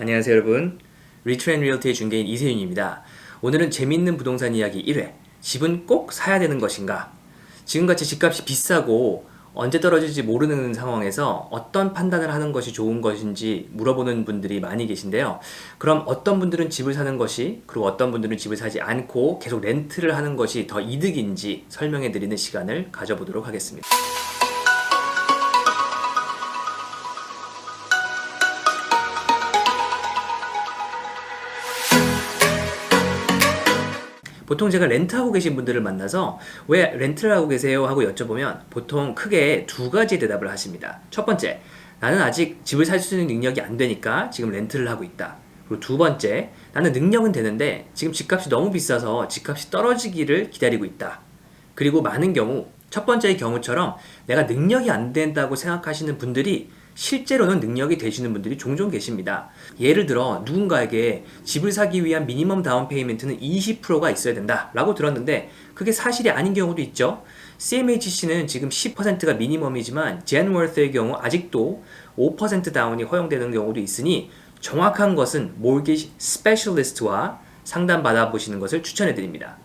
안녕하세요 여러분. 리트렌 리얼티의 중개인 이세윤입니다. 오늘은 재밌는 부동산 이야기 1회. 집은 꼭 사야 되는 것인가? 지금같이 집값이 비싸고 언제 떨어질지 모르는 상황에서 어떤 판단을 하는 것이 좋은 것인지 물어보는 분들이 많이 계신데요. 그럼 어떤 분들은 집을 사는 것이 그리고 어떤 분들은 집을 사지 않고 계속 렌트를 하는 것이 더 이득인지 설명해 드리는 시간을 가져보도록 하겠습니다 보통 제가 렌트하고 계신 분들을 만나서 왜 렌트를 하고 계세요? 하고 여쭤보면 보통 크게 두 가지 대답을 하십니다. 첫 번째, 나는 아직 집을 살 수 있는 능력이 안 되니까 지금 렌트를 하고 있다. 그리고 두 번째, 나는 능력은 되는데 지금 집값이 너무 비싸서 집값이 떨어지기를 기다리고 있다. 그리고 많은 경우 첫 번째의 경우처럼 내가 능력이 안 된다고 생각하시는 분들이 실제로는 능력이 되시는 분들이 종종 계십니다. 예를 들어 누군가에게 집을 사기 위한 미니멈 다운 페이먼트는 20%가 있어야 된다 라고 들었는데 그게 사실이 아닌 경우도 있죠. CMHC는 지금 10%가 미니멈이지만 젠워스의 경우 아직도 5% 다운이 허용되는 경우도 있으니 정확한 것은 몰기지 스페셜리스트와 상담 받아보시는 것을 추천해 드립니다.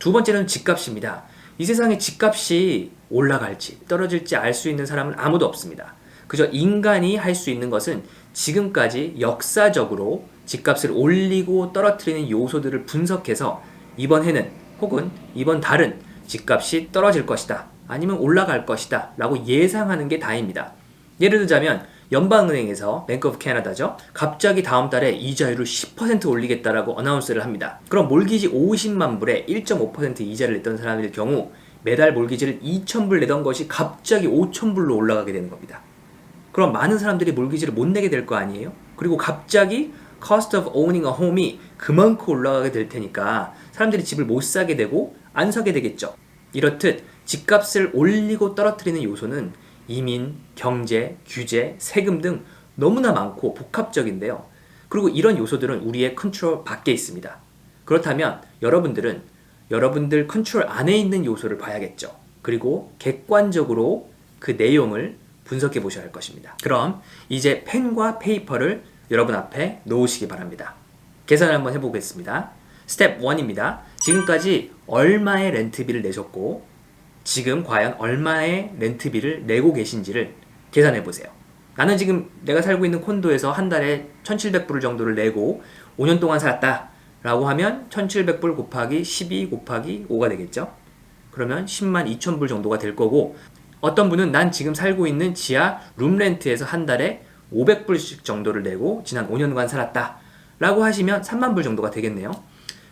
두 번째는 집값입니다. 이 세상에 집값이 올라갈지 떨어질지 알 수 있는 사람은 아무도 없습니다. 그저 인간이 할 수 있는 것은 지금까지 역사적으로 집값을 올리고 떨어뜨리는 요소들을 분석해서 이번 해는 혹은 이번 달은 집값이 떨어질 것이다. 아니면 올라갈 것이다. 라고 예상하는 게 다입니다. 예를 들자면 연방은행에서 뱅크 오브 캐나다죠. 갑자기 다음 달에 이자율을 10% 올리겠다라고 어나운스를 합니다. 그럼 몰기지 50만 불에 1.5% 이자를 냈던 사람일 경우 매달 몰기지를 2,000불 내던 것이 갑자기 5,000불로 올라가게 되는 겁니다. 그럼 많은 사람들이 몰기지를 못 내게 될 거 아니에요? 그리고 갑자기 cost of owning a home이 그만큼 올라가게 될 테니까 사람들이 집을 못 사게 되고 안 사게 되겠죠. 이렇듯 집값을 올리고 떨어뜨리는 요소는 이민, 경제, 규제, 세금 등 너무나 많고 복합적인데요. 그리고 이런 요소들은 우리의 컨트롤 밖에 있습니다. 그렇다면 여러분들은 여러분들 컨트롤 안에 있는 요소를 봐야겠죠. 그리고 객관적으로 그 내용을 분석해 보셔야 할 것입니다. 그럼 이제 펜과 페이퍼를 여러분 앞에 놓으시기 바랍니다. 계산을 한번 해보겠습니다. 스텝 1입니다. 지금까지 얼마의 렌트비를 내셨고 지금 과연 얼마의 렌트비를 내고 계신지를 계산해 보세요. 나는 지금 내가 살고 있는 콘도에서 한 달에 1,700불 정도를 내고 5년 동안 살았다. 라고 하면 1,700불 곱하기 12 곱하기 5가 되겠죠? 그러면 10만 2천불 정도가 될 거고 어떤 분은 난 지금 살고 있는 지하 룸렌트에서 한 달에 500불씩 정도를 내고 지난 5년간 살았다. 라고 하시면 3만 불 정도가 되겠네요.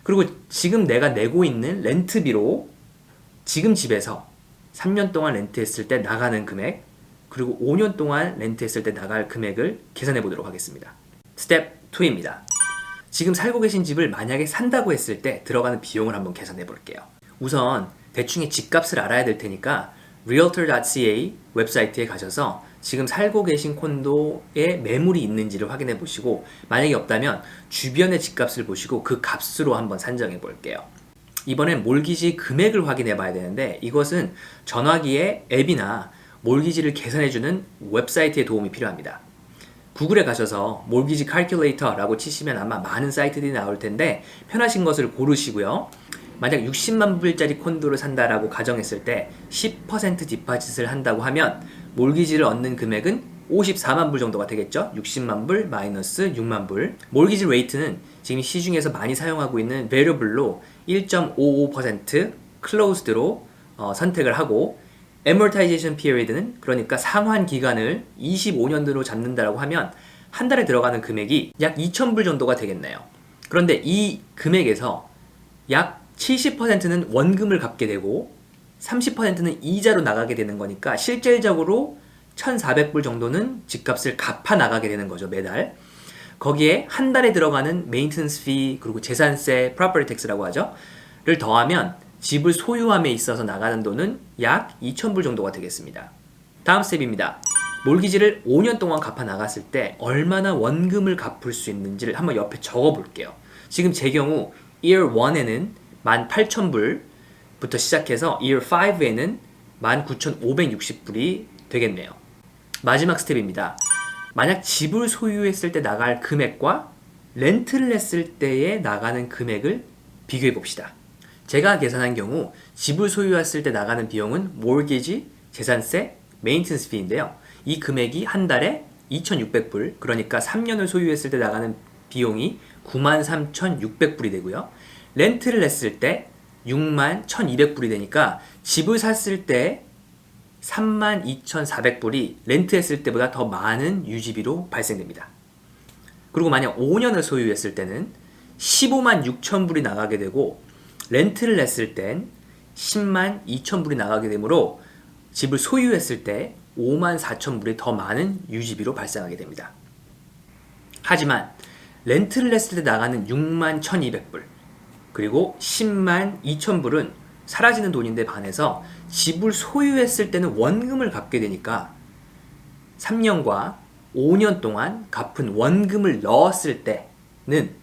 그리고 지금 내가 내고 있는 렌트비로 지금 집에서 3년 동안 렌트했을 때 나가는 금액, 그리고 5년 동안 렌트했을 때 나갈 금액을 계산해 보도록 하겠습니다. 스텝 2입니다. 지금 살고 계신 집을 만약에 산다고 했을 때 들어가는 비용을 한번 계산해 볼게요. 우선 대충의 집값을 알아야 될 테니까 realtor.ca 웹사이트에 가셔서 지금 살고 계신 콘도에 매물이 있는지를 확인해 보시고 만약에 없다면 주변의 집값을 보시고 그 값으로 한번 산정해 볼게요. 이번엔 몰기지 금액을 확인해 봐야 되는데 이것은 전화기에 앱이나 몰기지를 계산해 주는 웹사이트의 도움이 필요합니다. 구글에 가셔서 몰기지 칼큘레이터라고 치시면 아마 많은 사이트들이 나올 텐데 편하신 것을 고르시고요. 만약 60만 불짜리 콘도를 산다라고 가정했을 때 10% 디파짓을 한다고 하면 몰기지를 얻는 금액은 54만 불 정도가 되겠죠. 60만 불 마이너스 6만 불. 몰기지 레이트는 지금 시중에서 많이 사용하고 있는 베리어블로 1.55% 클로즈드로 어, 선택을 하고 amortization period는 그러니까 상환 기간을 25년으로 잡는다라고 하면 한 달에 들어가는 금액이 약 2,000불 정도가 되겠네요. 그런데 이 금액에서 약 70%는 원금을 갚게 되고 30%는 이자로 나가게 되는 거니까 실질적으로 1,400불 정도는 집값을 갚아 나가게 되는 거죠, 매달. 거기에 한 달에 들어가는 메인테넌스 피 그리고 재산세, 프로퍼티 텍스라고 하죠. 를 더하면 집을 소유함에 있어서 나가는 돈은 약 2,000불 정도가 되겠습니다. 다음 스텝입니다. 몰기지를 5년 동안 갚아 나갔을 때 얼마나 원금을 갚을 수 있는지를 한번 옆에 적어 볼게요. 지금 제 경우 year 1에는 18,000불부터 시작해서 year 5에는 19,560불이 되겠네요. 마지막 스텝입니다. 만약 집을 소유했을 때 나갈 금액과 렌트를 했을 때에 나가는 금액을 비교해 봅시다. 제가 계산한 경우 집을 소유했을 때 나가는 비용은 모르게지, 재산세, 메인텐스 피인데요. 이 금액이 한 달에 2,600불, 그러니까 3년을 소유했을 때 나가는 비용이 93,600불이 되고요. 렌트를 했을 때 61,200불이 되니까 집을 샀을 때 32,400불이 렌트했을 때보다 더 많은 유지비로 발생됩니다. 그리고 만약 5년을 소유했을 때는 15만 6천 불이 나가게 되고 렌트를 했을 땐 10만 2천 불이 나가게 되므로 집을 소유했을 때 5만 4천 불이 더 많은 유지비로 발생하게 됩니다. 하지만 렌트를 했을 때 나가는 6만 1,200불 그리고 10만 2천 불은 사라지는 돈인데 반해서 집을 소유했을 때는 원금을 갚게 되니까 3년과 5년 동안 갚은 원금을 넣었을 때는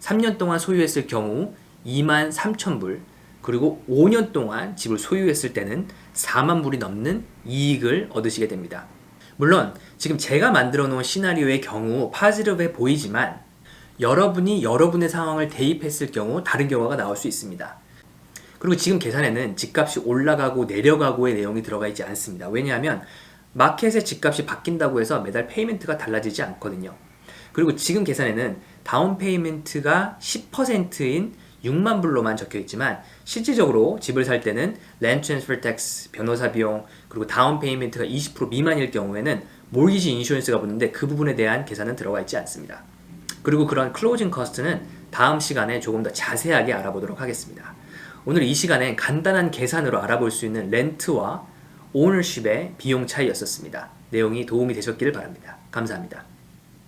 3년 동안 소유했을 경우 2만 3천 불 그리고 5년 동안 집을 소유했을 때는 4만 불이 넘는 이익을 얻으시게 됩니다. 물론 지금 제가 만들어 놓은 시나리오의 경우 파지럽해 보이지만 여러분이 여러분의 상황을 대입했을 경우 다른 결과가 나올 수 있습니다. 그리고 지금 계산에는 집값이 올라가고 내려가고의 내용이 들어가 있지 않습니다. 왜냐하면 마켓의 집값이 바뀐다고 해서 매달 페이멘트가 달라지지 않거든요. 그리고 지금 계산에는 다운 페이멘트가 10%인 6만 불로만 적혀 있지만 실질적으로 집을 살 때는 랜드 트랜스퍼 텍스, 변호사 비용, 그리고 다운 페이멘트가 20% 미만일 경우에는 몰기지 인슈런스가 붙는데 그 부분에 대한 계산은 들어가 있지 않습니다. 그리고 그런 클로징 커스트는 다음 시간에 조금 더 자세하게 알아보도록 하겠습니다. 오늘 이 시간엔 간단한 계산으로 알아볼 수 있는 렌트와 오너십의 비용 차이였었습니다. 내용이 도움이 되셨기를 바랍니다. 감사합니다.